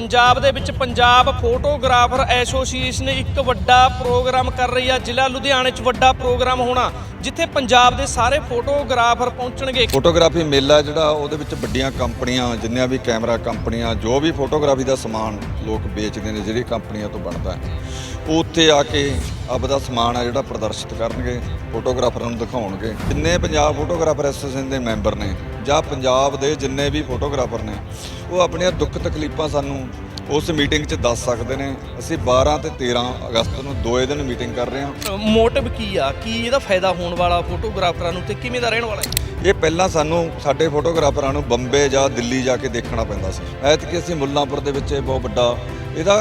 ਪੰਜਾਬ ਦੇ ਵਿੱਚ Punjab photographer association ਇੱਕ ਵੱਡਾ ਪ੍ਰੋਗਰਾਮ ਕਰ ਰਹੀ ਆ। ਜ਼ਿਲ੍ਹਾ ਲੁਧਿਆਣੇ 'ਚ ਵੱਡਾ ਪ੍ਰੋਗਰਾਮ ਹੋਣਾ। ਜਿੱਥੇ ਪੰਜਾਬ ਦੇ ਸਾਰੇ ਫੋਟੋਗ੍ਰਾਫਰ ਪਹੁੰਚਣਗੇ। ਫੋਟੋਗ੍ਰਾਫੀ ਮੇਲਾ ਜਿਹੜਾ, ਉਹਦੇ ਵਿੱਚ ਵੱਡੀਆਂ ਕੰਪਨੀਆਂ, ਜਿੰਨੀਆਂ ਵੀ ਕੈਮਰਾ ਕੰਪਨੀਆਂ, ਜੋ ਵੀ ਫੋਟੋਗ੍ਰਾਫੀ ਦਾ ਸਮਾਨ ਲੋਕ ਵੇਚਦੇ ਨੇ, ਜਿਹੜੀ ਕੰਪਨੀਆਂ ਤੋਂ ਬਣਦਾ ਉਹ ਉੱਥੇ ਆ ਕੇ ਆਪਦਾ ਸਮਾਨ ਆ ਜਿਹੜਾ ਪ੍ਰਦਰਸ਼ਿਤ ਕਰਨਗੇ, ਫੋਟੋਗ੍ਰਾਫਰਾਂ ਨੂੰ ਦਿਖਾਉਣਗੇ। ਜਿੰਨੇ ਪੰਜਾਬ ਫੋਟੋਗ੍ਰਾਫਰ ਐਸੋਸੀਏਸ਼ਨ ਦੇ ਮੈਂਬਰ ਨੇ ਜਾਂ ਪੰਜਾਬ ਦੇ ਜਿੰਨੇ ਵੀ ਫੋਟੋਗ੍ਰਾਫਰ ਨੇ, ਉਹ ਆਪਣੀਆਂ ਦੁੱਖ ਤਕਲੀਫਾਂ ਸਾਨੂੰ ਉਸ ਮੀਟਿੰਗ 'ਚ ਦੱਸ ਸਕਦੇ ਨੇ। ਅਸੀਂ 12 ਤੇ 13 ਅਗਸਤ ਨੂੰ ਦੋਏ ਦਿਨ ਮੀਟਿੰਗ ਕਰ ਰਹੇ ਹਾਂ। ਮੋਟਿਵ ਕੀ ਆ? ਕੀ ਇਹਦਾ ਫਾਇਦਾ ਹੋਣ ਵਾਲਾ ਫੋਟੋਗ੍ਰਾਫਰਾਂ ਨੂੰ ਤੇ ਕਿਵੇਂ ਦਾ ਰਹਿਣ ਵਾਲਾ ਇਹ ਪਹਿਲਾਂ ਸਾਨੂੰ ਸਾਡੇ ਫੋਟੋਗ੍ਰਾਫਰਾਂ ਨੂੰ ਬੰਬੇ ਜਾਂ ਦਿੱਲੀ ਜਾ ਕੇ ਦੇਖਣਾ ਪੈਂਦਾ ਸੀ। ਐਤਕੀ ਅਸੀਂ ਮੁੱਲਾਂਪੁਰ ਦੇ ਵਿੱਚ ਇਹ ਬਹੁਤ ਵੱਡਾ ਇਹਦਾ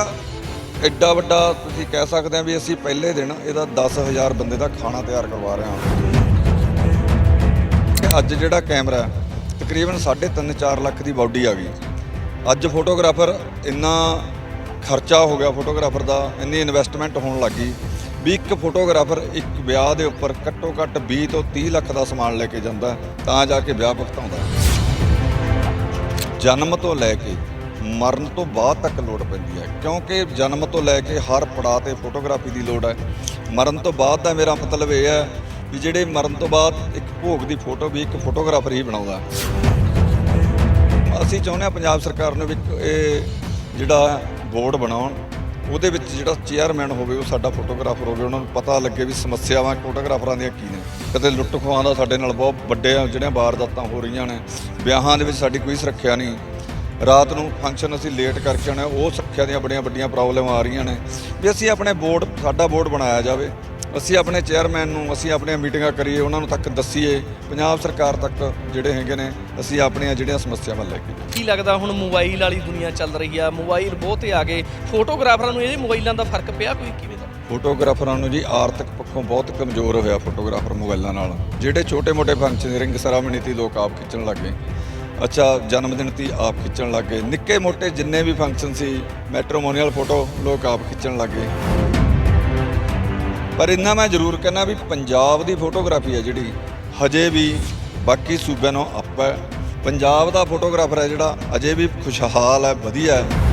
ਐਡਾ ਵੱਡਾ ਤੁਸੀਂ ਕਹਿ ਸਕਦੇ ਆ ਵੀ ਅਸੀਂ ਪਹਿਲੇ ਦਿਨ ਇਹਦਾ 10000 ਬੰਦੇ ਦਾ ਖਾਣਾ ਤਿਆਰ ਕਰਵਾ ਰਹੇ ਹਾਂ। ਅੱਜ ਜਿਹੜਾ ਕੈਮਰਾ ਤਕਰੀਬਨ 3.5-4 ਲੱਖ ਦੀ ਬਾਡੀ ਆ ਗਈ। ਅੱਜ ਫੋਟੋਗ੍ਰਾਫਰ ਇੰਨਾ ਖਰਚਾ ਹੋ ਗਿਆ ਫੋਟੋਗ੍ਰਾਫਰ ਦਾ, ਇੰਨੀ ਇਨਵੈਸਟਮੈਂਟ ਹੋਣ ਲੱਗੀ ਵੀ ਇੱਕ ਫੋਟੋਗ੍ਰਾਫਰ ਇੱਕ ਵਿਆਹ ਦੇ ਉੱਪਰ ਘੱਟੋ ਘੱਟ 20 ਤੋਂ 30 ਲੱਖ ਦਾ ਸਮਾਨ ਲੈ ਕੇ ਜਾਂਦਾ ਤਾਂ ਜਾ ਕੇ ਵਿਆਹ ਭੁਗਤਾਉਂਦਾ ਜਨਮ ਤੋਂ ਲੈ ਕੇ ਮਰਨ ਤੋਂ ਬਾਅਦ ਤੱਕ ਲੋੜ ਪੈਂਦੀ ਹੈ, ਕਿਉਂਕਿ ਜਨਮ ਤੋਂ ਲੈ ਕੇ ਹਰ ਪੜਾਅ ਤੇ ਫੋਟੋਗ੍ਰਾਫੀ ਦੀ ਲੋੜ ਹੈ। ਮਰਨ ਤੋਂ ਬਾਅਦ ਦਾ ਮੇਰਾ ਮਤਲਬ ਇਹ ਹੈ ਵੀ ਜਿਹੜੇ ਮਰਨ ਤੋਂ ਬਾਅਦ ਇੱਕ ਭੋਗ ਦੀ ਫੋਟੋ ਵੀ ਇੱਕ ਫੋਟੋਗ੍ਰਾਫਰ ਹੀ ਬਣਾਉਂਦਾ ਅਸੀਂ ਚਾਹੁੰਦੇ ਹਾਂ ਪੰਜਾਬ ਸਰਕਾਰ ਨੂੰ ਵੀ ਇਹ ਜਿਹੜਾ ਬੋਰਡ ਬਣਾਉਣ, ਉਹਦੇ ਵਿੱਚ ਜਿਹੜਾ ਚੇਅਰਮੈਨ ਹੋਵੇ, ਉਹ ਸਾਡਾ ਫੋਟੋਗ੍ਰਾਫਰ ਹੋਵੇ, ਉਹਨਾਂ ਨੂੰ ਪਤਾ ਲੱਗੇ ਵੀ ਸਮੱਸਿਆਵਾਂ ਫੋਟੋਗ੍ਰਾਫਰਾਂ ਦੀਆਂ ਕੀ ਨੇ। ਕਦੇ ਲੁੱਟ ਖੋਹਾਂ ਦਾ ਸਾਡੇ ਨਾਲ ਬਹੁਤ ਵੱਡੇ ਜਿਹੜੀਆਂ ਵਾਰਦਾਤਾਂ ਹੋ ਰਹੀਆਂ ਨੇ, ਵਿਆਹਾਂ ਦੇ ਵਿੱਚ ਸਾਡੀ ਕੋਈ ਸੁਰੱਖਿਆ ਨਹੀਂ। ਰਾਤ ਨੂੰ ਫੰਕਸ਼ਨ ਅਸੀਂ ਲੇਟ ਕਰਕੇ ਆਉਣਾ, ਉਹ ਸੁਰੱਖਿਆ ਦੀਆਂ ਬੜੀਆਂ ਵੱਡੀਆਂ ਪ੍ਰੋਬਲਮ ਆ ਰਹੀਆਂ ਨੇ। ਵੀ ਅਸੀਂ ਆਪਣੇ ਬੋਰਡ, ਸਾਡਾ ਬੋਰਡ ਬਣਾਇਆ ਜਾਵੇ ਅਸੀਂ ਆਪਣੇ ਚੇਅਰਮੈਨ ਨੂੰ ਅਸੀਂ ਆਪਣੀਆਂ ਮੀਟਿੰਗਾਂ ਕਰੀਏ ਉਹਨਾਂ ਨੂੰ ਤੱਕ ਦੱਸੀਏ ਪੰਜਾਬ ਸਰਕਾਰ ਤੱਕ ਜਿਹੜੇ ਹੈਗੇ ਨੇ ਅਸੀਂ ਆਪਣੀਆਂ ਜਿਹੜੀਆਂ ਸਮੱਸਿਆਵਾਂ ਲੈ ਕੇ ਕੀ ਲੱਗਦਾ ਹੁਣ ਮੋਬਾਈਲ ਵਾਲੀ ਦੁਨੀਆ ਚੱਲ ਰਹੀ ਆ? ਮੋਬਾਈਲ ਬਹੁਤੇ ਆ ਗਏ ਫੋਟੋਗ੍ਰਾਫਰਾਂ ਨੂੰ ਇਹਦੇ ਮੋਬਾਈਲਾਂ ਦਾ ਫ਼ਰਕ ਪਿਆ ਕੋਈ? ਕਿਵੇਂ ਦਾ? ਫੋਟੋਗ੍ਰਾਫਰਾਂ ਨੂੰ ਜੀ ਆਰਥਿਕ ਪੱਖੋਂ ਬਹੁਤ ਕਮਜ਼ੋਰ ਹੋਇਆ ਫੋਟੋਗ੍ਰਾਫਰ ਮੋਬਾਈਲਾਂ ਨਾਲ। ਜਿਹੜੇ ਛੋਟੇ-ਮੋਟੇ ਫੰਕਸ਼ਨ ਰਿੰਗ ਸੈਰਾਮਨੀ ਤੀ ਲੋਕ ਆਪ ਖਿੱਚਣ ਲੱਗੇ ਅੱਛਾ ਜਨਮ ਦਿਨ ਤੀ ਆਪ ਖਿੱਚਣ ਲੱਗੇ ਨਿੱਕੇ-ਮੋਟੇ ਜਿੰਨੇ ਵੀ ਫੰਕਸ਼ਨ ਸੀ ਮੈਟਰੋਮੋਨੀਅਲ ਫੋਟੋ ਲੋਕ ਆਪ ਖਿੱਚਣ ਲੱਗੇ ਪਰ ਇੰਨਾ ਮੈਂ ਜ਼ਰੂਰ ਕਹਿੰਦਾ ਵੀ ਪੰਜਾਬ ਦੀ ਫੋਟੋਗ੍ਰਾਫੀ ਹੈ ਜਿਹੜੀ, ਹਜੇ ਵੀ ਬਾਕੀ ਸੂਬਿਆਂ ਨਾਲੋਂ ਅੱਪ ਹੈ। ਪੰਜਾਬ ਦਾ ਫੋਟੋਗ੍ਰਾਫਰ ਹੈ ਜਿਹੜਾ, ਅਜੇ ਵੀ ਖੁਸ਼ਹਾਲ ਹੈ, ਵਧੀਆ ਹੈ।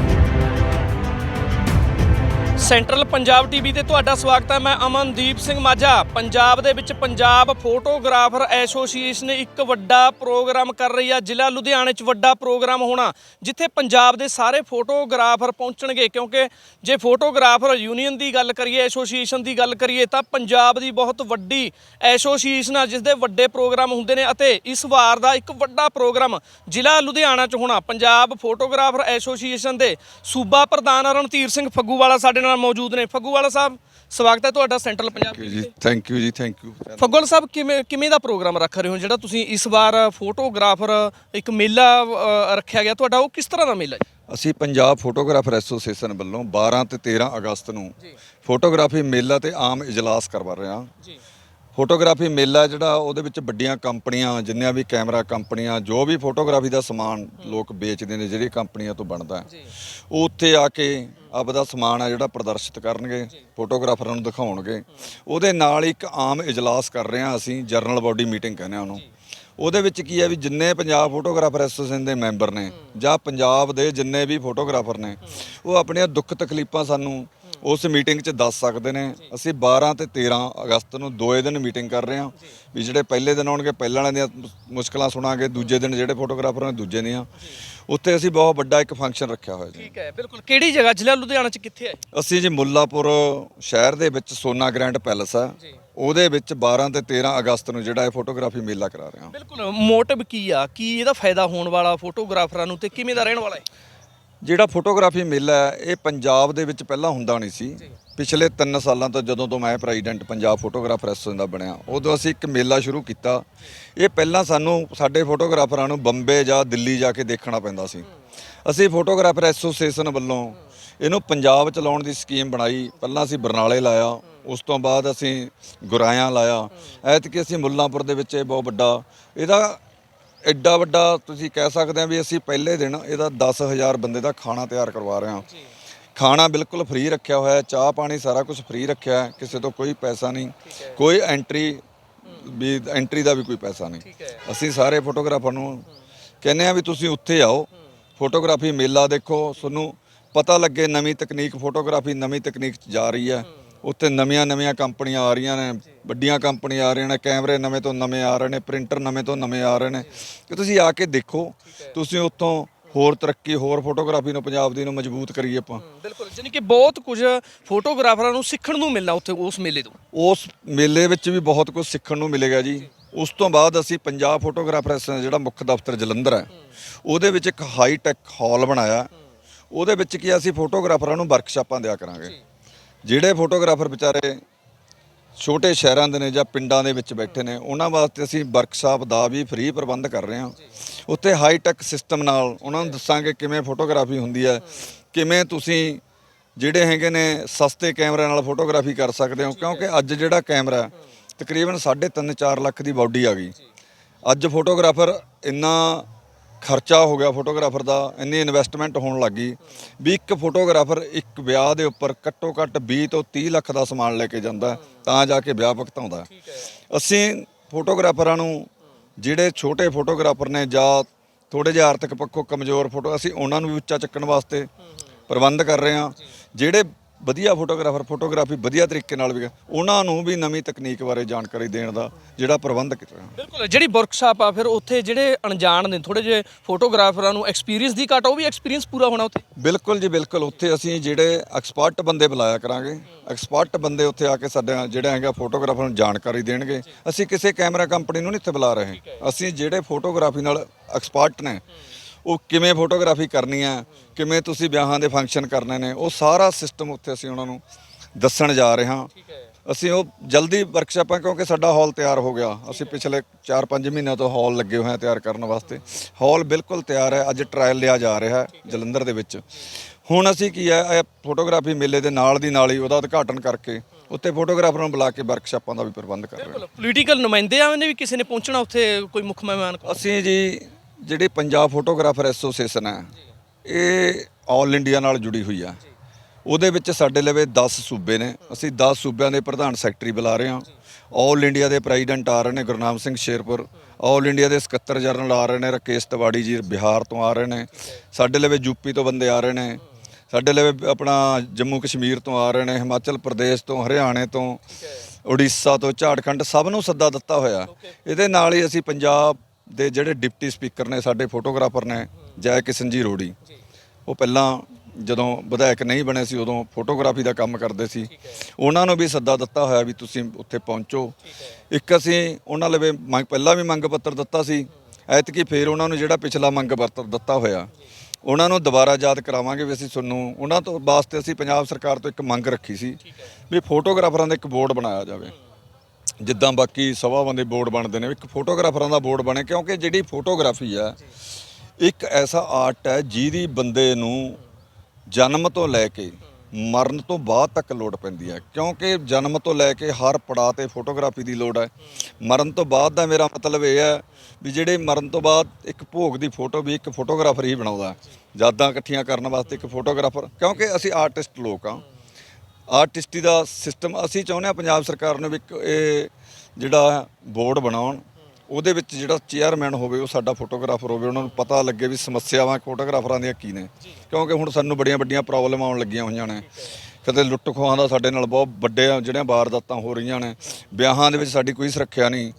ਸੈਂਟਰਲ ਪੰਜਾਬ ਟੀਵੀ ਤੇ ਤੁਹਾਡਾ ਸਵਾਗਤ ਹੈ। ਮੈਂ ਅਮਨਦੀਪ ਸਿੰਘ ਮਾਝਾ। ਪੰਜਾਬ ਦੇ ਵਿੱਚ ਪੰਜਾਬ ਫੋਟੋਗ੍ਰਾਫਰ ਐਸੋਸੀਏਸ਼ਨ ਇੱਕ ਵੱਡਾ ਪ੍ਰੋਗਰਾਮ ਕਰ ਰਹੀ ਆ। ਜ਼ਿਲ੍ਹਾ ਲੁਧਿਆਣੇ 'ਚ ਵੱਡਾ ਪ੍ਰੋਗਰਾਮ ਹੋਣਾ, ਜਿੱਥੇ ਪੰਜਾਬ ਦੇ ਸਾਰੇ ਫੋਟੋਗ੍ਰਾਫਰ ਪਹੁੰਚਣਗੇ। ਕਿਉਂਕਿ ਜੇ ਫੋਟੋਗ੍ਰਾਫਰ ਯੂਨੀਅਨ ਦੀ ਗੱਲ ਕਰੀਏ, ਐਸੋਸੀਏਸ਼ਨ ਦੀ ਗੱਲ ਕਰੀਏ, ਤਾਂ ਪੰਜਾਬ ਦੀ ਬਹੁਤ ਵੱਡੀ ਐਸੋਸੀਏਸ਼ਨ ਆ ਜਿਸ ਦੇ ਵੱਡੇ ਪ੍ਰੋਗਰਾਮ ਹੁੰਦੇ ਨੇ ਅਤੇ ਇਸ ਵਾਰ ਦਾ ਇੱਕ ਵੱਡਾ ਪ੍ਰੋਗਰਾਮ ਜ਼ਿਲ੍ਹਾ ਲੁਧਿਆਣਾ 'ਚ ਹੋਣਾ। ਪੰਜਾਬ ਫੋਟੋਗ੍ਰਾਫਰ ਐਸੋਸੀਏਸ਼ਨ ਦੇ ਸੂਬਾ ਪ੍ਰਧਾਨ ਰਣਧੀਰ ਸਿੰਘ ਫੱਗੂਵਾਲਾ ਸਾਡੇ ਨਾਲ ਮੌਜੂਦ ਨੇ। ਫੱਗੂਵਾਲਾ ਸਾਹਿਬ ਸਵਾਗਤ ਹੈ ਤੁਹਾਡਾ central Punjab ji thank you ji thank you Phagguwala Sahib ਕਿਵੇਂ ਕਿਵੇਂ ਦਾ ਪ੍ਰੋਗਰਾਮ ਰੱਖ ਰਹੇ ਹੋ? ਜਿਹੜਾ ਤੁਸੀਂ ਇਸ ਵਾਰ ਫੋਟੋਗ੍ਰਾਫਰ ਇੱਕ ਮੇਲਾ ਰੱਖਿਆ ਗਿਆ ਤੁਹਾਡਾ ਉਹ ਕਿਸ ਤਰ੍ਹਾਂ ਦਾ ਮੇਲਾ ਹੈ? ਅਸੀਂ ਪੰਜਾਬ ਫੋਟੋਗ੍ਰਾਫਰ ਐਸੋਸੀਏਸ਼ਨ ਵੱਲੋਂ 12 ਤੇ 13 ਅਗਸਤ ਨੂੰ ਫੋਟੋਗ੍ਰਾਫੀ ਮੇਲਾ ਤੇ ਆਮ ਇਜਲਾਸ ਕਰਵਾ ਰਹੇ ਹਾਂ। ਜੀ। ਫੋਟੋਗ੍ਰਾਫੀ ਮੇਲਾ ਜਿਹੜਾ ਉਹਦੇ ਵਿੱਚ ਵੱਡੀਆਂ ਕੰਪਨੀਆਂ ਜਿੰਨੀਆਂ ਵੀ ਕੈਮਰਾ ਕੰਪਨੀਆਂ ਜੋ ਵੀ ਫੋਟੋਗ੍ਰਾਫੀ ਦਾ ਸਮਾਨ ਲੋਕ ਵੇਚਦੇ ਨੇ ਜਿਹੜੀ ਕੰਪਨੀਆਂ ਤੋਂ ਬਣਦਾ ਉਹ ਉੱਥੇ ਆ ਕੇ ਆਪਦਾ ਸਮਾਨ ਆ ਜਿਹੜਾ ਪ੍ਰਦਰਸ਼ਿਤ ਕਰਨਗੇ, ਫੋਟੋਗ੍ਰਾਫਰਾਂ ਨੂੰ ਦਿਖਾਉਣਗੇ। ਉਹਦੇ ਨਾਲ ਇੱਕ ਆਮ ਇਜਲਾਸ ਕਰ ਰਹੇ ਹਾਂ ਅਸੀਂ, ਜਰਨਲ ਬਾਡੀ ਮੀਟਿੰਗ ਕਹਿੰਦੇ ਆ ਉਹਨੂੰ। ਉਹਦੇ ਵਿੱਚ ਕੀ ਹੈ ਵੀ ਜਿੰਨੇ ਪੰਜਾਬ ਫੋਟੋਗ੍ਰਾਫਰ ਐਸੋਸੀਏਸ਼ਨ ਦੇ ਮੈਂਬਰ ਨੇ ਜਾਂ ਪੰਜਾਬ ਦੇ ਜਿੰਨੇ ਵੀ ਫੋਟੋਗ੍ਰਾਫਰ ਨੇ, ਉਹ ਆਪਣੀਆਂ ਦੁੱਖ ਤਕਲੀਫਾਂ ਸਾਨੂੰ ਉਸ ਮੀਟਿੰਗ 'ਚ ਦੱਸ ਸਕਦੇ ਨੇ। ਅਸੀਂ 12 ਤੇ 13 ਅਗਸਤ ਨੂੰ ਦੋਏ ਦਿਨ ਮੀਟਿੰਗ ਕਰ ਰਹੇ ਹਾਂ। ਵੀ ਜਿਹੜੇ ਪਹਿਲੇ ਦਿਨ ਆਉਣਗੇ ਪਹਿਲਾਂ ਵਾਲਿਆਂ ਦੀਆਂ ਮੁਸ਼ਕਲਾਂ ਸੁਣਾਂਗੇ ਦੂਜੇ ਦਿਨ ਜਿਹੜੇ ਫੋਟੋਗ੍ਰਾਫਰ ਨੇ ਦੂਜੇ ਦੀਆਂ। ਉੱਥੇ ਅਸੀਂ ਬਹੁਤ ਵੱਡਾ ਇੱਕ ਫੰਕਸ਼ਨ ਰੱਖਿਆ ਹੋਇਆ ਜੀ। ਠੀਕ ਹੈ ਬਿਲਕੁਲ। ਕਿਹੜੀ ਜਗ੍ਹਾ? ਜ਼ਿਲ੍ਹਾ ਲੁਧਿਆਣਾ 'ਚ ਕਿੱਥੇ ਹੈ? ਅਸੀਂ ਜੀ ਮੁੱਲਾਪੁਰ ਸ਼ਹਿਰ ਦੇ ਵਿੱਚ ਸੋਨਾ ਗ੍ਰੈਂਡ ਪੈਲਸ ਆ ਉਹਦੇ ਵਿੱਚ 12 ਤੇ 13 ਅਗਸਤ ਨੂੰ ਜਿਹੜਾ ਇਹ ਫੋਟੋਗ੍ਰਾਫੀ ਮੇਲਾ ਕਰਾ ਰਹੇ ਹਾਂ। ਬਿਲਕੁਲ। ਮੋਟਿਵ ਕੀ ਆ? ਕੀ ਇਹਦਾ ਫਾਇਦਾ ਹੋਣ ਵਾਲਾ ਫੋਟੋਗ੍ਰਾਫਰਾਂ ਨੂੰ ਤੇ ਕਿਵੇਂ ਦਾ ਰਹਿਣ ਵਾਲਾ ਹੈ? ਜਿਹੜਾ ਫੋਟੋਗ੍ਰਾਫੀ ਮੇਲਾ ਹੈ ਇਹ ਪੰਜਾਬ ਦੇ ਵਿੱਚ ਪਹਿਲਾਂ ਹੁੰਦਾ ਨਹੀਂ ਸੀ। ਪਿਛਲੇ 3 ਸਾਲਾਂ ਤੋਂ ਜਦੋਂ ਤੋਂ ਮੈਂ ਪ੍ਰੈਜ਼ੀਡੈਂਟ ਪੰਜਾਬ ਫੋਟੋਗ੍ਰਾਫਰ ਐਸੋਸੀਏਸ਼ਨ ਦਾ ਬਣਿਆ ਉਦੋਂ ਅਸੀਂ ਇੱਕ ਮੇਲਾ ਸ਼ੁਰੂ ਕੀਤਾ। ਇਹ ਪਹਿਲਾਂ ਸਾਨੂੰ ਸਾਡੇ ਫੋਟੋਗ੍ਰਾਫਰਾਂ ਨੂੰ ਬੰਬੇ ਜਾਂ ਦਿੱਲੀ ਜਾ ਕੇ ਦੇਖਣਾ ਪੈਂਦਾ ਸੀ। ਅਸੀਂ ਫੋਟੋਗ੍ਰਾਫਰ ਐਸੋਸੀਏਸ਼ਨ ਵੱਲੋਂ ਇਹਨੂੰ ਪੰਜਾਬ ਚ ਲਾਉਣ ਦੀ ਸਕੀਮ ਬਣਾਈ। ਪਹਿਲਾਂ ਅਸੀਂ ਬਰਨਾਲੇ ਲਾਇਆ ਉਸ ਤੋਂ ਬਾਅਦ ਅਸੀਂ ਗੁਰਾਇਆਂ ਲਾਇਆ। ਐਤਕੀ ਅਸੀਂ ਮੁੱਲਾਂਪੁਰ ਦੇ ਵਿੱਚ ਇਹ ਬਹੁਤ ਵੱਡਾ ਇਹਦਾ ਐਡਾ ਵੱਡਾ ਤੁਸੀਂ ਕਹਿ ਸਕਦੇ ਆ ਵੀ ਅਸੀਂ ਪਹਿਲੇ ਦਿਨ ਇਹਦਾ 10000 ਬੰਦੇ ਦਾ ਖਾਣਾ ਤਿਆਰ ਕਰਵਾ ਰਹੇ ਹਾਂ। ਖਾਣਾ ਬਿਲਕੁਲ ਫ੍ਰੀ ਰੱਖਿਆ ਹੋਇਆ ਹੈ ਚਾਹ ਪਾਣੀ ਸਾਰਾ ਕੁਝ ਫ੍ਰੀ ਰੱਖਿਆ ਹੈ ਕਿਸੇ ਤੋਂ ਕੋਈ ਪੈਸਾ ਨਹੀਂ। ਕੋਈ ਐਂਟਰੀ ਵੀ ਐਂਟਰੀ ਦਾ ਵੀ ਕੋਈ ਪੈਸਾ ਨਹੀਂ। ਅਸੀਂ ਸਾਰੇ ਫੋਟੋਗ੍ਰਾਫਰ ਨੂੰ ਕਹਿੰਦੇ ਆ ਵੀ ਤੁਸੀਂ ਉੱਥੇ ਆਓ ਫੋਟੋਗ੍ਰਾਫੀ ਮੇਲਾ ਦੇਖੋ। ਤੁਹਾਨੂੰ ਪਤਾ ਲੱਗੇ ਨਵੀਂ ਤਕਨੀਕ ਫੋਟੋਗ੍ਰਾਫੀ ਨਵੀਂ ਤਕਨੀਕ 'ਚ ਜਾ ਰਹੀ ਹੈ। ਉੱਥੇ ਨਵੀਆਂ ਨਵੀਆਂ ਕੰਪਨੀਆਂ ਆ ਰਹੀਆਂ ਨੇ ਵੱਡੀਆਂ ਕੰਪਨੀਆਂ ਆ ਰਹੀਆਂ ਨੇ ਕੈਮਰੇ ਨਵੇਂ ਤੋਂ ਨਵੇਂ ਆ ਰਹੇ ਨੇ ਪ੍ਰਿੰਟਰ ਨਵੇਂ ਤੋਂ ਨਵੇਂ ਆ ਰਹੇ ਨੇ। ਕਿ ਤੁਸੀਂ ਆ ਕੇ ਦੇਖੋ ਤੁਸੀਂ ਉੱਥੋਂ ਹੋਰ ਤਰੱਕੀ ਹੋਰ ਫੋਟੋਗ੍ਰਾਫੀ ਨੂੰ ਪੰਜਾਬ ਦੀ ਨੂੰ ਮਜ਼ਬੂਤ ਕਰੀਏ ਆਪਾਂ। ਬਿਲਕੁਲ। ਜਾਨੀ ਕਿ ਬਹੁਤ ਕੁਝ ਫੋਟੋਗ੍ਰਾਫਰਾਂ ਨੂੰ ਸਿੱਖਣ ਨੂੰ ਮਿਲਣਾ ਉੱਥੇ ਉਸ ਮੇਲੇ ਤੋਂ। ਉਸ ਮੇਲੇ ਵਿੱਚ ਵੀ ਬਹੁਤ ਕੁਝ ਸਿੱਖਣ ਨੂੰ ਮਿਲੇਗਾ ਜੀ। ਉਸ ਤੋਂ ਬਾਅਦ ਅਸੀਂ ਪੰਜਾਬ ਫੋਟੋਗ੍ਰਾਫਰ ਐਸੋਸੀਏਸ਼ਨ ਦਾ ਜਿਹੜਾ ਮੁੱਖ ਦਫ਼ਤਰ ਜਲੰਧਰ ਹੈ ਉਹਦੇ ਵਿੱਚ ਇੱਕ ਹਾਈ ਟੈਕ ਹਾਲ ਬਣਾਇਆ। ਉਹਦੇ ਵਿੱਚ ਕੀ ਅਸੀਂ ਫੋਟੋਗ੍ਰਾਫਰਾਂ ਨੂੰ ਵਰਕਸ਼ਾਪਾਂ ਦਿਆ ਕਰਾਂਗੇ। ਜਿਹੜੇ ਫੋਟੋਗ੍ਰਾਫਰ ਵਿਚਾਰੇ ਛੋਟੇ ਸ਼ਹਿਰਾਂ ਦੇ ਨੇ ਜਾਂ ਪਿੰਡਾਂ ਦੇ ਵਿੱਚ ਬੈਠੇ ਨੇ ਉਹਨਾਂ ਵਾਸਤੇ ਅਸੀਂ ਵਰਕਸ਼ਾਪ ਦਾ ਵੀ ਫ੍ਰੀ ਪ੍ਰਬੰਧ ਕਰ ਰਹੇ ਹਾਂ। ਉੱਥੇ ਹਾਈ ਟੈਕ ਸਿਸਟਮ ਨਾਲ ਉਹਨਾਂ ਨੂੰ ਦੱਸਾਂਗੇ ਕਿਵੇਂ ਫੋਟੋਗ੍ਰਾਫੀ ਹੁੰਦੀ ਹੈ ਕਿਵੇਂ ਤੁਸੀਂ ਜਿਹੜੇ ਹੈਗੇ ਨੇ ਸਸਤੇ ਕੈਮਰਿਆਂ ਨਾਲ ਫੋਟੋਗ੍ਰਾਫੀ ਕਰ ਸਕਦੇ ਹੋ ਕਿਉਂਕਿ ਅੱਜ ਜਿਹੜਾ ਕੈਮਰਾ ਹੈ, ਤਕਰੀਬਨ 3.5 4 ਲੱਖ ਦੀ ਬਾਡੀ ਆ ਗਈ। ਅੱਜ ਫੋਟੋਗ੍ਰਾਫਰ ਇੰਨਾ ਖਰਚਾ ਹੋ ਗਿਆ ਫੋਟੋਗ੍ਰਾਫਰ ਦਾ ਇੰਨੀ ਇਨਵੈਸਟਮੈਂਟ ਹੋਣ ਲੱਗੀ ਵੀ ਇੱਕ ਫੋਟੋਗ੍ਰਾਫਰ ਇੱਕ ਵਿਆਹ ਦੇ ਉੱਪਰ ਘੱਟੋ ਘੱਟ 20 ਤੋਂ 30 ਲੱਖ ਦਾ ਸਮਾਨ ਲੈ ਕੇ ਜਾਂਦਾ ਤਾਂ ਜਾ ਕੇ ਵਿਆਹ ਭੁਗਤਾਉਂਦਾ ਅਸੀਂ ਫੋਟੋਗ੍ਰਾਫਰਾਂ ਨੂੰ ਜਿਹੜੇ ਛੋਟੇ ਫੋਟੋਗ੍ਰਾਫਰ ਨੇ ਜਾਂ ਥੋੜੇ ਜਿਹਾ ਆਰਥਿਕ ਪੱਖੋਂ ਕਮਜ਼ੋਰ ਫੋਟੋ ਅਸੀਂ ਉਹਨਾਂ ਨੂੰ ਵੀ ਉੱਚਾ ਚੱਕਣ ਵਾਸਤੇ ਪ੍ਰਬੰਧ ਕਰ ਰਹੇ ਹਾਂ। ਜਿਹੜੇ ਵਧੀਆ ਫੋਟੋਗ੍ਰਾਫਰ ਫੋਟੋਗ੍ਰਾਫੀ ਵਧੀਆ ਤਰੀਕੇ ਨਾਲ ਵੀ ਉਹਨਾਂ ਨੂੰ ਵੀ ਨਵੀਂ ਤਕਨੀਕ ਬਾਰੇ ਜਾਣਕਾਰੀ ਦੇਣ ਦਾ ਜਿਹੜਾ ਪ੍ਰਬੰਧ ਕੀਤਾ ਹੈ ਬਿਲਕੁਲ ਜਿਹੜੀ ਵਰਕਸ਼ਾਪ ਆ ਫਿਰ ਉੱਥੇ ਜਿਹੜੇ ਅਣਜਾਣ ਨੇ ਥੋੜੇ ਜਿਹੇ ਫੋਟੋਗ੍ਰਾਫਰਾਂ ਨੂੰ ਐਕਸਪੀਰੀਅੰਸ ਦੀ ਘਾਟ ਉਹ ਵੀ ਐਕਸਪੀਰੀਅੰਸ ਪੂਰਾ ਹੋਣਾ ਉੱਥੇ? ਬਿਲਕੁਲ ਜੀ ਬਿਲਕੁਲ। ਉੱਥੇ ਅਸੀਂ ਜਿਹੜੇ ਐਕਸਪਰਟ ਬੰਦੇ ਬੁਲਾਇਆ ਕਰਾਂਗੇ। ਐਕਸਪਰਟ ਬੰਦੇ ਉੱਥੇ ਆ ਕੇ ਸਾਡੇ ਜਿਹੜਾ ਹੈਗਾ ਫੋਟੋਗ੍ਰਾਫਰ ਨੂੰ ਜਾਣਕਾਰੀ ਦੇਣਗੇ। ਅਸੀਂ ਕਿਸੇ ਕੈਮਰਾ ਕੰਪਨੀ ਨੂੰ ਨਹੀਂ ਇੱਥੇ ਬੁਲਾ ਰਹੇ। ਅਸੀਂ ਜਿਹੜੇ ਫੋਟੋਗ੍ਰਾਫੀ ਨਾਲ ਐਕਸਪਰਟ ਨੇ ਉਹ ਕਿਵੇਂ ਫੋਟੋਗ੍ਰਾਫੀ ਕਰਨੀ ਹੈ ਕਿਵੇਂ ਤੁਸੀਂ ਵਿਆਹਾਂ ਦੇ ਫੰਕਸ਼ਨ ਕਰਨੇ ਨੇ ਉਹ ਸਾਰਾ ਸਿਸਟਮ ਉੱਥੇ ਅਸੀਂ ਉਹਨਾਂ ਨੂੰ ਦੱਸਣ ਜਾ ਰਹੇ ਹਾਂ। ਅਸੀਂ ਉਹ ਜਲਦੀ ਵਰਕਸ਼ਾਪਾਂ ਕਿਉਂਕਿ ਸਾਡਾ ਹਾਲ ਤਿਆਰ ਹੋ ਗਿਆ। ਅਸੀਂ ਪਿਛਲੇ 4-5 ਮਹੀਨਿਆਂ ਤੋਂ ਹਾਲ ਲੱਗੇ ਹੋਏ ਹਾਂ ਤਿਆਰ ਕਰਨ ਵਾਸਤੇ। ਹਾਲ ਬਿਲਕੁਲ ਤਿਆਰ ਹੈ ਅੱਜ ਟ੍ਰਾਇਲ ਲਿਆ ਜਾ ਰਿਹਾ ਹੈ ਜਲੰਧਰ ਦੇ ਵਿੱਚ। ਹੁਣ ਅਸੀਂ ਕੀ ਹੈ ਇਹ ਫੋਟੋਗ੍ਰਾਫੀ ਮੇਲੇ ਦੇ ਨਾਲ ਦੀ ਨਾਲ ਹੀ ਉਹਦਾ ਉਦਘਾਟਨ ਕਰਕੇ ਉੱਥੇ ਫੋਟੋਗ੍ਰਾਫਰਾਂ ਨੂੰ ਬੁਲਾ ਕੇ ਵਰਕਸ਼ਾਪਾਂ ਦਾ ਵੀ ਪ੍ਰਬੰਧ ਕਰ ਰਹੇ ਹਾਂ। ਪੋਲੀਟੀਕਲ ਨੁਮਾਇੰਦਿਆਂ ਨੇ ਵੀ ਕਿਸੇ ਨੇ ਪਹੁੰਚਣਾ ਉੱਥੇ ਕੋਈ ਮੁੱਖ ਮਹਿਮਾਨ ਅਸੀਂ ਜੀ ਜਿਹੜੀ ਪੰਜਾਬ ਫੋਟੋਗ੍ਰਾਫਰ ਐਸੋਸੀਏਸ਼ਨ ਹੈ ਇਹ ਆਲ ਇੰਡੀਆ ਨਾਲ ਜੁੜੀ ਹੋਈ ਆ। ਉਹਦੇ ਵਿੱਚ ਸਾਡੇ ਲਵੇ 10 ਸੂਬੇ ਨੇ। ਅਸੀਂ 10 ਸੂਬਿਆਂ ਦੇ ਪ੍ਰਧਾਨ ਸੈਕਟਰੀ ਬੁਲਾ ਰਹੇ ਹਾਂ। ਆਲ ਇੰਡੀਆ ਦੇ ਪ੍ਰੈਜ਼ੀਡੈਂਟ ਆ ਰਹੇ ਨੇ ਗੁਰਨਾਮ ਸਿੰਘ ਸ਼ੇਰਪੁਰ। ਆਲ ਇੰਡੀਆ ਦੇ ਸਕੱਤਰ ਜਨਰਲ ਆ ਰਹੇ ਨੇ ਰਕੇਸ਼ ਤਿਵਾੜੀ ਜੀ ਬਿਹਾਰ ਤੋਂ ਆ ਰਹੇ ਨੇ। ਸਾਡੇ ਲਵੇ ਯੂਪੀ ਤੋਂ ਬੰਦੇ ਆ ਰਹੇ ਨੇ। ਸਾਡੇ ਲਵੇ ਆਪਣਾ ਜੰਮੂ ਕਸ਼ਮੀਰ ਤੋਂ ਆ ਰਹੇ ਨੇ ਹਿਮਾਚਲ ਪ੍ਰਦੇਸ਼ ਤੋਂ ਹਰਿਆਣੇ ਤੋਂ ਉੜੀਸਾ ਤੋਂ ਝਾਰਖੰਡ ਸਭ ਨੂੰ ਸੱਦਾ ਦਿੱਤਾ ਹੋਇਆ। ਇਹਦੇ ਨਾਲ ਹੀ ਅਸੀਂ ਪੰਜਾਬ ਦੇ ਜਿਹੜੇ ਡਿਪਟੀ ਸਪੀਕਰ ਨੇ ਸਾਡੇ ਫੋਟੋਗ੍ਰਾਫਰ ਨੇ ਜੈ ਕਿਸ਼ਨ ਜੀ ਰੋੜੀ। ਉਹ ਪਹਿਲਾਂ ਜਦੋਂ ਵਿਧਾਇਕ ਨਹੀਂ ਬਣੇ ਸੀ ਉਦੋਂ ਫੋਟੋਗ੍ਰਾਫੀ ਦਾ ਕੰਮ ਕਰਦੇ ਸੀ। ਉਹਨਾਂ ਨੂੰ ਵੀ ਸੱਦਾ ਦਿੱਤਾ ਹੋਇਆ ਵੀ ਤੁਸੀਂ ਉੱਥੇ ਪਹੁੰਚੋ। ਇੱਕ ਅਸੀਂ ਉਹਨਾਂ ਲਵੇ ਮੰਗ ਪਹਿਲਾਂ ਵੀ ਮੰਗ ਪੱਤਰ ਦਿੱਤਾ ਸੀ। ਐਤਕੀ ਫੇਰ ਉਹਨਾਂ ਨੂੰ ਜਿਹੜਾ ਪਿਛਲਾ ਮੰਗ ਪੱਤਰ ਦਿੱਤਾ ਹੋਇਆ ਉਹਨਾਂ ਨੂੰ ਦੁਬਾਰਾ ਯਾਦ ਕਰਾਵਾਂਗੇ ਵੀ ਅਸੀਂ ਤੁਹਾਨੂੰ ਉਹਨਾਂ ਤੋਂ ਵਾਸਤੇ ਅਸੀਂ ਪੰਜਾਬ ਸਰਕਾਰ ਤੋਂ ਇੱਕ ਮੰਗ ਰੱਖੀ ਸੀ ਵੀ ਫੋਟੋਗ੍ਰਾਫਰਾਂ ਦਾ ਇੱਕ ਬੋਰਡ ਬਣਾਇਆ ਜਾਵੇ। ਜਿੱਦਾਂ ਬਾਕੀ ਸਭਾਵਾਂ ਦੇ ਬੋਰਡ ਬਣਦੇ ਨੇ, ਇੱਕ ਫੋਟੋਗ੍ਰਾਫਰਾਂ ਦਾ ਬੋਰਡ ਬਣੇ, ਕਿਉਂਕਿ ਜਿਹੜੀ ਫੋਟੋਗ੍ਰਾਫੀ ਆ, ਇੱਕ ਐਸਾ ਆਰਟ ਹੈ ਜਿਹਦੀ ਬੰਦੇ ਨੂੰ ਜਨਮ ਤੋਂ ਲੈ ਕੇ ਮਰਨ ਤੋਂ ਬਾਅਦ ਤੱਕ ਲੋੜ ਪੈਂਦੀ ਹੈ। ਕਿਉਂਕਿ ਜਨਮ ਤੋਂ ਲੈ ਕੇ ਹਰ ਪੜਾਅ ਤੇ ਫੋਟੋਗ੍ਰਾਫੀ ਦੀ ਲੋੜ ਹੈ। ਮਰਨ ਤੋਂ ਬਾਅਦ ਦਾ ਮੇਰਾ ਮਤਲਬ ਇਹ ਹੈ ਵੀ ਜਿਹੜੇ ਮਰਨ ਤੋਂ ਬਾਅਦ ਇੱਕ ਭੋਗ ਦੀ ਫੋਟੋ ਵੀ ਇੱਕ ਫੋਟੋਗ੍ਰਾਫਰ ਹੀ ਬਣਾਉਂਦਾ ਯਾਦਾਂ ਇਕੱਠੀਆਂ ਕਰਨ ਵਾਸਤੇ ਇੱਕ ਫੋਟੋਗ੍ਰਾਫਰ, ਕਿਉਂਕਿ ਅਸੀਂ ਆਰਟਿਸਟ ਲੋਕ ਆ ਆਰਟਿਸਟੀ ਦਾ ਸਿਸਟਮ ਅਸੀਂ ਚਾਹੁੰਦੇ ਹਾਂ ਪੰਜਾਬ ਸਰਕਾਰ ਨੂੰ ਵੀ ਇੱਕ ਇਹ ਜਿਹੜਾ ਬੋਰਡ ਬਣਾਉਣ ਉਹਦੇ ਵਿੱਚ ਜਿਹੜਾ ਚੇਅਰਮੈਨ ਹੋਵੇ ਉਹ ਸਾਡਾ ਫੋਟੋਗ੍ਰਾਫਰ ਹੋਵੇ ਉਹਨਾਂ ਨੂੰ ਪਤਾ ਲੱਗੇ ਵੀ ਸਮੱਸਿਆਵਾਂ ਫੋਟੋਗ੍ਰਾਫਰਾਂ ਦੀਆਂ ਕੀ ਨੇ। ਕਿਉਂਕਿ ਹੁਣ ਸਾਨੂੰ ਬੜੀਆਂ ਵੱਡੀਆਂ ਪ੍ਰੋਬਲਮ ਆਉਣ ਲੱਗੀਆਂ ਹੋਈਆਂ ਨੇ। ਕਦੇ ਲੁੱਟ ਖੋਹਾਂ ਦਾ ਸਾਡੇ ਨਾਲ ਬਹੁਤ ਵੱਡੇ ਜਿਹੜੀਆਂ ਵਾਰਦਾਤਾਂ ਹੋ ਰਹੀਆਂ ਨੇ ਵਿਆਹਾਂ ਦੇ ਵਿੱਚ ਸਾਡੀ ਕੋਈ ਸੁਰੱਖਿਆ ਨਹੀਂ।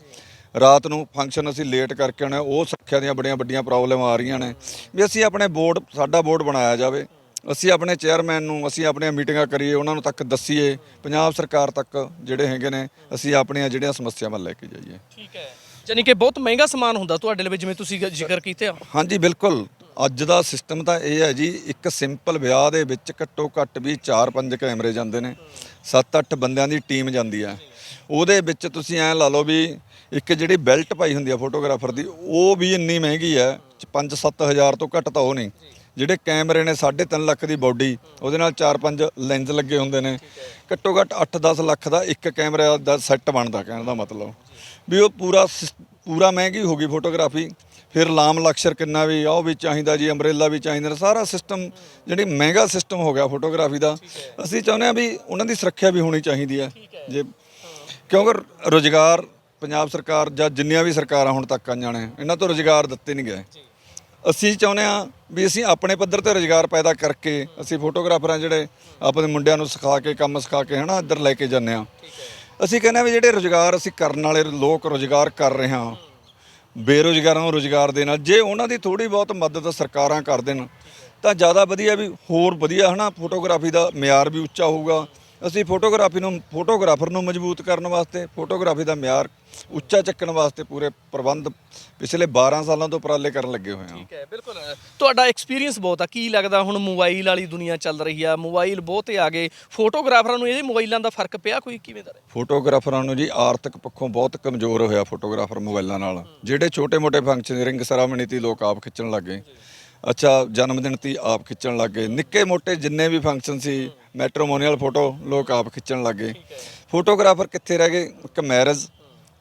ਰਾਤ ਨੂੰ ਫੰਕਸ਼ਨ ਅਸੀਂ ਲੇਟ ਕਰਕੇ ਆਉਣਾ ਉਹ ਸੁਰੱਖਿਆ ਦੀਆਂ ਬੜੀਆਂ ਵੱਡੀਆਂ ਪ੍ਰੋਬਲਮ ਆ ਰਹੀਆਂ ਨੇ। ਵੀ ਅਸੀਂ ਆਪਣੇ ਬੋਰਡ ਸਾਡਾ ਬੋਰਡ ਬਣਾਇਆ ਜਾਵੇ। ਅਸੀਂ ਆਪਣੇ ਚੇਅਰਮੈਨ ਨੂੰ ਅਸੀਂ ਆਪਣੀਆਂ ਮੀਟਿੰਗਾਂ ਕਰੀਏ ਉਹਨਾਂ ਨੂੰ ਤੱਕ ਦੱਸੀਏ ਪੰਜਾਬ ਸਰਕਾਰ ਤੱਕ ਜਿਹੜੇ ਹੈਗੇ ਨੇ ਅਸੀਂ ਆਪਣੀਆਂ ਜਿਹੜੀਆਂ ਸਮੱਸਿਆਵਾਂ ਲੈ ਕੇ ਜਾਈਏ। ਠੀਕ ਹੈ। ਜਾਨੀ ਕਿ ਬਹੁਤ ਮਹਿੰਗਾ ਸਮਾਨ ਹੁੰਦਾ ਤੁਹਾਡੇ ਲਈ ਜਿਵੇਂ ਤੁਸੀਂ ਜ਼ਿਕਰ ਕੀਤੇ ਆ। ਹਾਂਜੀ ਬਿਲਕੁਲ। ਅੱਜ ਦਾ ਸਿਸਟਮ ਤਾਂ ਇਹ ਹੈ ਜੀ ਇੱਕ ਸਿੰਪਲ ਵਿਆਹ ਦੇ ਵਿੱਚ ਘੱਟੋ ਘੱਟ ਵੀ 4-5 ਕੈਮਰੇ ਜਾਂਦੇ ਨੇ। 7-8 ਬੰਦਿਆਂ ਦੀ ਟੀਮ ਜਾਂਦੀ ਹੈ। ਉਹਦੇ ਵਿੱਚ ਤੁਸੀਂ ਐਂ ਲਾ ਲਓ ਵੀ ਇੱਕ ਜਿਹੜੀ ਬੈਲਟ ਪਾਈ ਹੁੰਦੀ ਆ ਫੋਟੋਗ੍ਰਾਫਰ ਦੀ ਉਹ ਵੀ ਇੰਨੀ ਮਹਿੰਗੀ ਹੈ 5-7 ਹਜ਼ਾਰ ਤੋਂ ਘੱਟ ਤਾਂ ਉਹ ਨਹੀਂ। ਜਿਹੜੇ ਕੈਮਰੇ ਨੇ 3.5 ਲੱਖ ਦੀ ਬਾਡੀ ਉਹਦੇ ਨਾਲ 4-5 ਲੈਂਸ ਲੱਗੇ ਹੁੰਦੇ ਨੇ। ਘੱਟੋ ਘੱਟ 8-10 ਲੱਖ ਦਾ ਇੱਕ ਕੈਮਰਾ ਦਾ ਸੈੱਟ ਬਣਦਾ ਕਹਿਣ ਦਾ ਮਤਲਬ। ਵੀ ਉਹ ਪੂਰਾ ਪੂਰਾ ਮਹਿੰਗੀ ਹੋ ਗਈ ਫੋਟੋਗ੍ਰਾਫੀ। ਫਿਰ ਲਾਮ ਲਕਸ਼ਰ ਕਿੰਨਾ ਵੀ ਆ ਉਹ ਵੀ ਚਾਹੀਦਾ ਜੀ ਅੰਬ੍ਰੇਲਾ ਵੀ ਚਾਹੀਦਾ ਸਾਰਾ ਸਿਸਟਮ ਜਿਹੜੀ ਮਹਿੰਗਾ ਸਿਸਟਮ ਹੋ ਗਿਆ ਫੋਟੋਗ੍ਰਾਫੀ ਦਾ। ਅਸੀਂ ਚਾਹੁੰਦੇ ਆ ਵੀ ਉਹਨਾਂ ਦੀ ਸੁਰੱਖਿਆ ਵੀ ਹੋਣੀ ਚਾਹੀਦੀ ਹੈ। ਜੇ ਕਿਉਂਕਿ ਰੋਜ਼ਗਾਰ ਪੰਜਾਬ ਸਰਕਾਰ ਜਾਂ ਜਿੰਨੀਆਂ ਵੀ ਸਰਕਾਰਾਂ ਹੁਣ ਤੱਕ ਆਈਆਂ ਨੇ ਇਹਨਾਂ ਤੋਂ ਰੋਜ਼ਗਾਰ ਦਿੱਤੇ ਨਹੀਂ ਗਏ। ਅਸੀਂ ਚਾਹੁੰਦੇ ਆ ਵੀ ਅਸੀਂ ਆਪਣੇ ਪੱਧਰ ਤੇ ਰੋਜ਼ਗਾਰ ਪੈਦਾ ਕਰਕੇ ਅਸੀਂ ਫੋਟੋਗ੍ਰਾਫਰਾਂ ਜਿਹੜੇ ਆਪਣੇ ਮੁੰਡਿਆਂ ਨੂੰ ਸਿਖਾ ਕੇ ਕੰਮ ਸਿਖਾ ਕੇ ਹਨਾ ਇੱਧਰ ਲੈ ਕੇ ਜਾਂਦੇ ਆ ਅਸੀਂ ਕਹਿੰਦੇ ਆ ਵੀ ਜਿਹੜੇ ਰੋਜ਼ਗਾਰ ਅਸੀਂ ਕਰਨ ਵਾਲੇ ਲੋਕ ਰੋਜ਼ਗਾਰ ਕਰ ਰਹੇ ਹਾਂ ਬੇਰੁਜ਼ਗਾਰਾਂ ਨੂੰ ਰੋਜ਼ਗਾਰ ਦੇ ਨਾਲ ਜੇ ਉਹਨਾਂ ਦੀ ਥੋੜੀ ਬਹੁਤ ਮਦਦ ਸਰਕਾਰਾਂ ਕਰ ਦੇਣ ਤਾਂ ਜ਼ਿਆਦਾ ਵਧੀਆ ਵੀ ਹੋਰ ਵਧੀਆ ਹਨਾ ਫੋਟੋਗ੍ਰਾਫੀ ਦਾ ਮਿਆਰ ਵੀ ਉੱਚਾ ਹੋਊਗਾ। ਅਸੀਂ ਫੋਟੋਗ੍ਰਾਫੀ ਨੂੰ ਫੋਟੋਗ੍ਰਾਫਰ ਨੂੰ ਮਜ਼ਬੂਤ ਕਰਨ ਵਾਸਤੇ ਫੋਟੋਗ੍ਰਾਫੀ ਦਾ ਮਿਆਰ ਉੱਚਾ ਚੱਕਣ ਵਾਸਤੇ ਪੂਰੇ ਪ੍ਰਬੰਧ ਪਿਛਲੇ 12 ਸਾਲਾਂ ਤੋਂ ਉਪਰਾਲੇ ਕਰਨ ਲੱਗੇ ਹੋਏ ਹਾਂ। ਠੀਕ ਹੈ ਬਿਲਕੁਲ। ਤੁਹਾਡਾ ਐਕਸਪੀਰੀਅੰਸ ਬਹੁਤ ਆ। ਕੀ ਲੱਗਦਾ ਹੁਣ ਮੋਬਾਈਲ ਵਾਲੀ ਦੁਨੀਆ ਚੱਲ ਰਹੀ ਆ? ਮੋਬਾਈਲ ਬਹੁਤ ਆ ਗਏ ਫੋਟੋਗ੍ਰਾਫਰਾਂ ਨੂੰ ਇਹਦੇ ਮੋਬਾਈਲਾਂ ਦਾ ਫ਼ਰਕ ਪਿਆ ਕੋਈ? ਕਿਵੇਂ ਦਾ? ਫੋਟੋਗ੍ਰਾਫਰਾਂ ਨੂੰ ਜੀ ਆਰਥਿਕ ਪੱਖੋਂ ਬਹੁਤ ਕਮਜ਼ੋਰ ਹੋਇਆ ਫੋਟੋਗ੍ਰਾਫਰ ਮੋਬਾਈਲਾਂ ਨਾਲ। ਜਿਹੜੇ ਛੋਟੇ-ਮੋਟੇ ਫੰਕਸ਼ਨ ਰਿੰਗ ਸੈਰਾਮਨੀ ਤੀ ਲੋਕ ਆਪ ਖਿੱਚਣ ਲੱਗੇ ਅੱਛਾ ਜਨਮ ਦਿਨ ਤੀ ਆਪ ਖਿੱਚਣ ਲੱਗੇ ਨਿੱਕੇ-ਮੋਟੇ ਜਿੰਨੇ ਵੀ ਫੰਕਸ਼ਨ ਸੀ ਮੈਟਰੋਮੋਨੀਅਲ ਫੋਟੋ ਲੋਕ ਆਪ ਖਿੱਚਣ ਲੱਗੇ ਫੋਟੋਗ੍ਰਾਫਰ ਕਿੱਥੇ ਰਹਿ ਗਏ? ਇੱਕ ਮੈਰਿਜ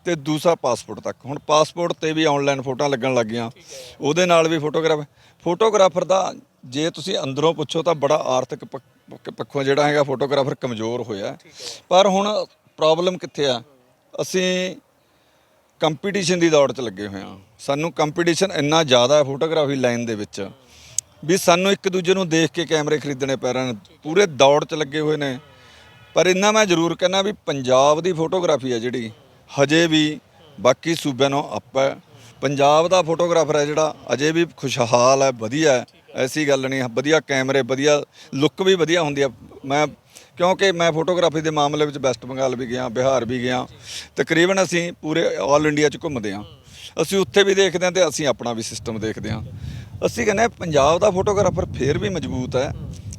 ਤੇ ਦੂਸਰਾ ਪਾਸਪੋਰਟ ਤੱਕ। ਹੁਣ ਪਾਸਪੋਰਟ ਤੇ ਵੀ ਆਨਲਾਈਨ ਫੋਟੋਆਂ ਲੱਗਣ ਲੱਗੀਆਂ ਉਹਦੇ ਨਾਲ ਵੀ ਫੋਟੋਗ੍ਰਾਫ ਫੋਟੋਗ੍ਰਾਫਰ ਦਾ ਜੇ ਤੁਸੀਂ ਅੰਦਰੋਂ ਪੁੱਛੋ ਤਾਂ ਬੜਾ ਆਰਥਿਕ ਪੱਖ- ਪੱਖੋਂ ਜਿਹੜਾ ਹੈਗਾ ਫੋਟੋਗ੍ਰਾਫਰ ਕਮਜ਼ੋਰ ਹੋਇਆ। ਪਰ ਹੁਣ ਪ੍ਰੋਬਲਮ ਕਿੱਥੇ ਆ? ਅਸੀਂ ਕੰਪੀਟੀਸ਼ਨ ਦੀ ਦੌੜ 'ਚ ਲੱਗੇ ਹੋਏ ਆ ਸਾਨੂੰ ਕੰਪੀਟੀਸ਼ਨ ਇੰਨਾ ਜ਼ਿਆਦਾ ਹੈ ਫੋਟੋਗ੍ਰਾਫੀ ਲਾਈਨ ਦੇ ਵਿੱਚ। ਵੀ ਸਾਨੂੰ ਇੱਕ ਦੂਜੇ ਨੂੰ ਦੇਖ ਕੇ ਕੈਮਰੇ ਖਰੀਦਣੇ ਪੈ ਰਹੇ ਨੇ। ਪੂਰੇ ਦੌੜ 'ਚ ਲੱਗੇ ਹੋਏ ਨੇ। ਪਰ ਇੰਨਾ ਮੈਂ ਜ਼ਰੂਰ ਕਹਿਣਾ ਵੀ ਪੰਜਾਬ ਦੀ ਫੋਟੋਗ੍ਰਾਫੀ ਹੈ ਜਿਹੜੀ, ਹਜੇ ਵੀ ਬਾਕੀ ਸੂਬਿਆਂ ਨਾਲੋਂ ਅੱਪ ਹੈ ਪੰਜਾਬ ਦਾ ਫੋਟੋਗ੍ਰਾਫਰ ਹੈ ਜਿਹੜਾ, ਅਜੇ ਵੀ ਖੁਸ਼ਹਾਲ ਹੈ ਵਧੀਆ ਹੈ ਐਸੀ ਗੱਲ ਨਹੀਂ ਵਧੀਆ ਕੈਮਰੇ, ਵਧੀਆ ਲੁੱਕ ਵੀ ਵਧੀਆ ਹੁੰਦੀ ਆ। ਮੈਂ, ਕਿਉਂਕਿ ਮੈਂ ਫੋਟੋਗ੍ਰਾਫੀ ਦੇ ਮਾਮਲੇ ਵਿੱਚ ਵੈਸਟ ਬੰਗਾਲ ਵੀ ਗਿਆ, ਬਿਹਾਰ ਵੀ ਗਿਆ। ਤਕਰੀਬਨ ਅਸੀਂ ਪੂਰੇ ਆਲ ਇੰਡੀਆ 'ਚ ਘੁੰਮਦੇ ਹਾਂ। ਅਸੀਂ ਉੱਥੇ ਵੀ ਦੇਖਦੇ ਹਾਂ ਤੇ ਅਸੀਂ ਆਪਣਾ ਵੀ ਸਿਸਟਮ ਦੇਖਦੇ ਹਾਂ। ਅਸੀਂ ਕਹਿੰਦੇ ਹਾਂ ਪੰਜਾਬ ਦਾ ਫੋਟੋਗ੍ਰਾਫਰ ਫੇਰ ਵੀ ਮਜ਼ਬੂਤ ਹੈ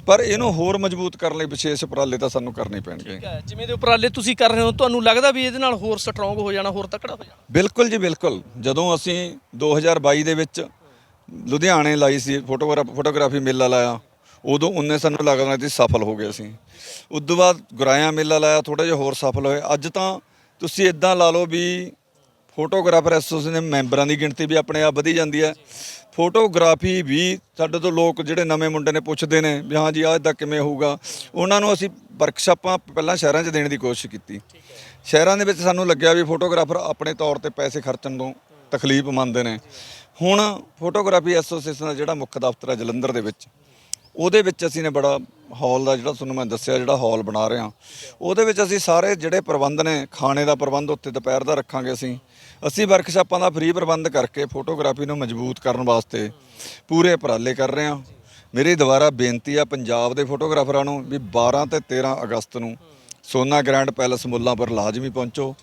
ਪਰ ਇਹਨੂੰ ਹੋਰ ਮਜ਼ਬੂਤ ਕਰਨ ਲਈ ਵਿਸ਼ੇਸ਼ ਉਪਰਾਲੇ ਤਾਂ ਸਾਨੂੰ ਕਰਨੇ ਪੈਣਗੇ। ਠੀਕ ਹੈ ਜਿਵੇਂ ਦੇ ਉਪਰਾਲੇ ਤੁਸੀਂ ਕਰ ਰਹੇ ਹੋ ਤੁਹਾਨੂੰ ਲੱਗਦਾ ਵੀ ਇਹਦੇ ਨਾਲ ਹੋਰ ਸਟਰੋਂਗ ਹੋ ਜਾਣਾ ਹੋਰ ਤਕੜਾ ਹੋ ਜਾਣਾ? ਬਿਲਕੁਲ ਜੀ ਬਿਲਕੁਲ। ਜਦੋਂ ਅਸੀਂ 2022 ਦੇ ਵਿੱਚ ਲੁਧਿਆਣੇ ਲਾਈ ਸੀ ਫੋਟੋਗ੍ਰਾਫ ਫੋਟੋਗ੍ਰਾਫੀ ਮੇਲਾ ਲਾਇਆ ਉਦੋਂ ਉਹਨੇ ਸਾਨੂੰ ਲੱਗਦਾ ਸੀ ਸਫਲ ਹੋ ਗਏ ਅਸੀਂ। ਉਸ ਤੋਂ ਬਾਅਦ ਗੁਰਾਇਆ ਮੇਲਾ ਲਾਇਆ ਥੋੜਾ ਜਿਹਾ ਹੋਰ ਸਫਲ ਹੋਏ ਅੱਜ ਤਾਂ ਤੁਸੀਂ ਇਦਾਂ ਲਾ ਲਓ ਵੀ ਫੋਟੋਗ੍ਰਾਫਰ ਐਸੋਸੀਏਸ਼ਨ ਦੇ ਮੈਂਬਰਾਂ ਦੀ ਗਿਣਤੀ ਵੀ ਆਪਣੇ ਆਪ ਵਧੀ ਜਾਂਦੀ ਹੈ। ਫੋਟੋਗ੍ਰਾਫੀ ਵੀ ਸਾਡੇ ਤੋਂ ਲੋਕ ਜਿਹੜੇ ਨਵੇਂ ਮੁੰਡੇ ਨੇ ਪੁੱਛਦੇ ਨੇ ਵੀ ਹਾਂ ਜੀ, ਆਹ ਇਦਾਂ ਕਿਵੇਂ ਹੋਊਗਾ? ਉਹਨਾਂ ਨੂੰ ਅਸੀਂ ਵਰਕਸ਼ਾਪਾਂ ਪਹਿਲਾਂ ਸ਼ਹਿਰਾਂ 'ਚ ਦੇਣ ਦੀ ਕੋਸ਼ਿਸ਼ ਕੀਤੀ। ਸ਼ਹਿਰਾਂ ਦੇ ਵਿੱਚ ਸਾਨੂੰ ਲੱਗਿਆ ਵੀ ਫੋਟੋਗ੍ਰਾਫਰ ਆਪਣੇ ਤੌਰ ਤੇ ਪੈਸੇ ਖਰਚਣ ਤੋਂ ਤਕਲੀਫ ਮੰਨਦੇ ਨੇ। ਹੁਣ ਫੋਟੋਗ੍ਰਾਫੀ ਐਸੋਸੀਏਸ਼ਨ ਦਾ ਜਿਹੜਾ ਮੁੱਖ ਦਫ਼ਤਰ ਹੈ ਜਲੰਧਰ ਦੇ ਵਿੱਚ, ਉਹਦੇ ਵਿੱਚ ਅਸੀਂ ਨੇ ਬੜਾ ਹਾਲ ਦਾ ਜਿਹੜਾ ਤੁਹਾਨੂੰ ਮੈਂ ਦੱਸਿਆ, ਜਿਹੜਾ ਹਾਲ ਬਣਾ ਰਹੇ। ਹਾਂ ਉਹਦੇ ਵਿੱਚ ਅਸੀਂ ਸਾਰੇ ਜਿਹੜੇ ਪ੍ਰਬੰਧ ਨੇ, ਖਾਣੇ ਦਾ ਪ੍ਰਬੰਧ ਉੱਤੇ ਦੁਪਹਿਰ ਦਾ ਰੱਖਾਂਗੇ ਅਸੀਂ। ਅਸੀਂ ਵਰਕਸ਼ਾਪਾਂ ਦਾ ਫ੍ਰੀ ਪ੍ਰਬੰਧ ਕਰਕੇ ਫੋਟੋਗ੍ਰਾਫੀ ਨੂੰ ਮਜ਼ਬੂਤ ਕਰਨ ਵਾਸਤੇ ਪੂਰੇ ਉਪਰਾਲੇ ਕਰ ਰਹੇ ਹਾਂ। ਮੇਰੀ ਦੁਬਾਰਾ ਬੇਨਤੀ ਆ ਪੰਜਾਬ ਦੇ ਫੋਟੋਗ੍ਰਾਫਰਾਂ ਨੂੰ ਵੀ 12 ਤੇ 13 ਅਗਸਤ ਨੂੰ ਸੋਨਾ ਗ੍ਰੈਂਡ ਪੈਲਸ ਮੁੱਲਾਂਪੁਰ ਲਾਜ਼ਮੀ ਪਹੁੰਚੋ।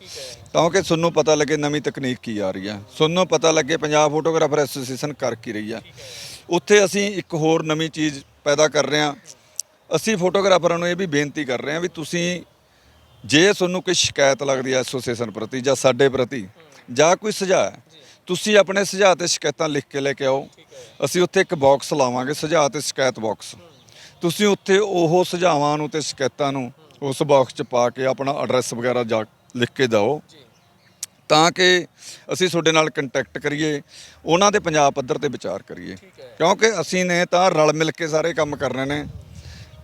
ਤਾਂ ਕਿ ਤੁਹਾਨੂੰ ਪਤਾ ਲੱਗੇ ਨਵੀਂ ਤਕਨੀਕ ਕੀ ਆ ਰਹੀ ਹੈ। ਤੁਹਾਨੂੰ ਪਤਾ ਲੱਗੇ ਪੰਜਾਬ ਫੋਟੋਗ੍ਰਾਫਰ ਐਸੋਸੀਏਸ਼ਨ ਕਰ ਕੀ ਰਹੀ ਹੈ। ਉੱਥੇ ਅਸੀਂ ਇੱਕ ਹੋਰ ਨਵੀਂ ਚੀਜ਼ ਪੈਦਾ ਕਰ ਰਹੇ ਹਾਂ। ਅਸੀਂ ਫੋਟੋਗ੍ਰਾਫਰਾਂ ਨੂੰ ਇਹ ਵੀ ਬੇਨਤੀ ਕਰ ਰਹੇ ਹਾਂ ਵੀ ਤੁਸੀਂ ਜੇ ਤੁਹਾਨੂੰ ਕੋਈ ਸ਼ਿਕਾਇਤ ਲੱਗਦੀ ਹੈ ਐਸੋਸੀਏਸ਼ਨ ਪ੍ਰਤੀ ਜਾਂ ਸਾਡੇ ਪ੍ਰਤੀ ਜਾਂ ਕੋਈ ਸੁਝਾਅ ਹੈ ਤੁਸੀਂ ਆਪਣੇ ਸੁਝਾਅ ਤੇ ਸ਼ਿਕਾਇਤਾਂ ਲਿਖ ਕੇ ਲੈ ਕੇ ਆਓ। ਅਸੀਂ ਉੱਥੇ ਇੱਕ ਬਾਕਸ ਲਾਵਾਂਗੇ ਸੁਝਾਅ ਤੇ ਸ਼ਿਕਾਇਤ ਬਾਕਸ ਤੁਸੀਂ ਉੱਥੇ ਉਹ ਸੁਝਾਵਾਂ ਨੂੰ ਤੇ ਸ਼ਿਕਾਇਤਾਂ ਨੂੰ ਉਸ ਬਾਕਸ 'ਚ ਪਾ ਕੇ ਆਪਣਾ ਐਡਰੈਸ ਵਗੈਰਾ ਜਾ ਲਿਖ ਕੇ ਦਿਓ। ਤਾਂ ਕਿ ਅਸੀਂ ਤੁਹਾਡੇ ਨਾਲ ਕੰਟੈਕਟ ਕਰੀਏ ਉਹਨਾਂ ਦੇ ਪੰਜਾਬ ਪੱਧਰ ਤੇ ਵਿਚਾਰ ਕਰੀਏ। ਕਿਉਂਕਿ ਅਸੀਂ ਨੇ ਤਾਂ ਰਲ ਮਿਲ ਕੇ ਸਾਰੇ ਕੰਮ ਕਰਨੇ ਨੇ।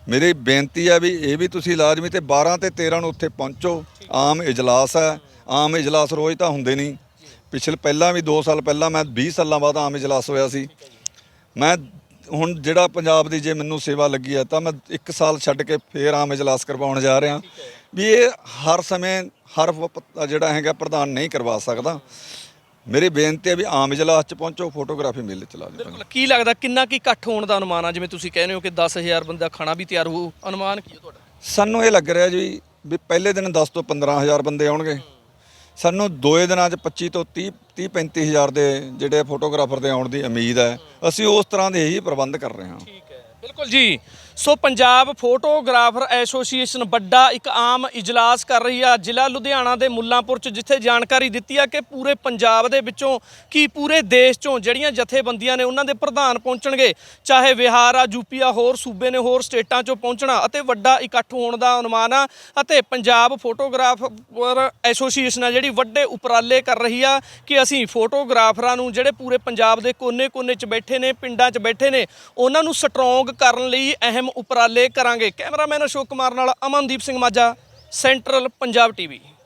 ਮੇਰੀ ਬੇਨਤੀ ਹੈ ਵੀ ਇਹ ਵੀ ਤੁਸੀਂ ਲਾਜ਼ਮੀ ਤੇ 12 ਤੇ 13 ਨੂੰ ਉੱਥੇ ਪਹੁੰਚੋ। ਆਮ ਇਜਲਾਸ ਹੈ ਆਮ ਇਜਲਾਸ ਰੋਜ਼ ਤਾਂ ਹੁੰਦੇ ਨਹੀਂ। ਪਿਛਲੇ ਪਹਿਲਾਂ ਵੀ 2 ਸਾਲ ਪਹਿਲਾਂ ਮੈਂ 20 ਸਾਲਾਂ ਬਾਅਦ ਆਮ ਇਜਲਾਸ ਹੋਇਆ ਸੀ। ਮੈਂ ਹੁਣ ਜਿਹੜਾ ਪੰਜਾਬ ਦੀ ਜੇ ਮੈਨੂੰ ਸੇਵਾ ਲੱਗੀ ਹੈ ਤਾਂ ਮੈਂ 1 ਸਾਲ ਛੱਡ ਕੇ ਫੇਰ ਆਮ ਇਜਲਾਸ ਕਰਵਾਉਣ ਜਾ ਰਿਹਾ। ਵੀ ਇਹ ਹਰ ਸਮੇਂ ਹਰ ਜਿਹੜਾ ਹੈਗਾ ਪ੍ਰਧਾਨ ਨਹੀਂ ਕਰਵਾ ਸਕਦਾ। ਮੇਰੀ ਬੇਨਤੀ ਹੈ ਵੀ ਆਮ ਇਜਲਾਸ 'ਚ ਪਹੁੰਚੋ ਫੋਟੋਗ੍ਰਾਫੀ ਮੇਲੇ ਚਲਾ ਦਿਓ ਬਿਲਕੁਲ। ਕੀ ਲੱਗਦਾ ਕਿੰਨਾ ਕੀ ਇਕੱਠ ਹੋਣ ਦਾ ਅਨੁਮਾਨ ਆ? ਜਿਵੇਂ ਤੁਸੀਂ ਕਹਿੰਦੇ ਹੋ ਕਿ 10000 ਬੰਦਾ ਖਾਣਾ ਵੀ ਤਿਆਰ ਹੋਊ ਅਨੁਮਾਨ ਕੀ ਹੈ ਤੁਹਾਡਾ? ਸਾਨੂੰ ਇਹ ਲੱਗ ਰਿਹਾ ਜੀ ਵੀ ਪਹਿਲੇ ਦਿਨ 10 ਤੋਂ 15000 ਬੰਦੇ ਆਉਣਗੇ। ਸਾਨੂੰ ਦੋਏ ਦਿਨਾਂ 'ਚ 25 ਤੋਂ 30 30 35000 ਦੇ ਜਿਹੜੇ ਫੋਟੋਗ੍ਰਾਫਰ ਦੇ ਆਉਣ ਦੀ ਉਮੀਦ ਹੈ। ਅਸੀਂ ਉਸ ਤਰ੍ਹਾਂ ਦੇ ਹੀ ਪ੍ਰਬੰਧ ਕਰ ਰਹੇ ਹਾਂ। ਠੀਕ ਹੈ। ਬਿਲਕੁਲ ਜੀ। ਸੋ ਪੰਜਾਬ ਫੋਟੋਗ੍ਰਾਫਰ ਐਸੋਸੀਏਸ਼ਨ ਵੱਡਾ ਇੱਕ ਆਮ ਇਜਲਾਸ ਕਰ ਰਹੀ ਆ। ਜ਼ਿਲ੍ਹਾ ਲੁਧਿਆਣਾ ਦੇ ਮੁੱਲਾਂਪੁਰ ਚ, ਜਿੱਥੇ ਜਾਣਕਾਰੀ ਦਿੱਤੀ ਆ ਕਿ ਪੂਰੇ ਪੰਜਾਬ ਦੇ ਵਿੱਚੋਂ ਕੀ ਪੂਰੇ ਦੇਸ਼ ਚੋਂ ਜਿਹੜੀਆਂ ਜਥੇਬੰਦੀਆਂ ਨੇ ਉਹਨਾਂ ਦੇ ਪ੍ਰਧਾਨ ਪਹੁੰਚਣਗੇ। ਚਾਹੇ ਬਿਹਾਰ ਆ ਯੂਪੀ ਆ ਹੋਰ ਸੂਬੇ ਨੇ ਹੋਰ ਸਟੇਟਾਂ ਚੋਂ ਪਹੁੰਚਣਾ ਅਤੇ ਵੱਡਾ ਇਕੱਠ ਹੋਣ ਦਾ ਅਨੁਮਾਨ ਆ ਅਤੇ ਪੰਜਾਬ ਫੋਟੋਗ੍ਰਾਫਰ ਐਸੋਸੀਏਸ਼ਨ ਆ ਜਿਹੜੀ ਵੱਡੇ ਉਪਰਾਲੇ ਕਰ ਰਹੀ ਆ ਕਿ ਅਸੀਂ ਫੋਟੋਗ੍ਰਾਫਰਾਂ ਨੂੰ ਜਿਹੜੇ ਪੂਰੇ ਪੰਜਾਬ ਦੇ ਕੋਨੇ-ਕੋਨੇ 'ਚ ਬੈਠੇ ਨੇ, ਪਿੰਡਾਂ 'ਚ ਬੈਠੇ ਨੇ, ਉਹਨਾਂ ਨੂੰ ਸਟਰੋਂਗ ਕਰਨ ਲਈ ਅਹਿਮ ਅਹਿਮ ਉਪਰਾਲੇ ਕਰਾਂਗੇ। ਕੈਮਰਾਮੈਨ ਅਸ਼ੋਕ ਕੁਮਾਰ ਨਾਲ ਅਮਨਦੀਪ ਸਿੰਘ ਮਾਝਾ ਸੈਂਟਰਲ ਪੰਜਾਬ ਟੀਵੀ।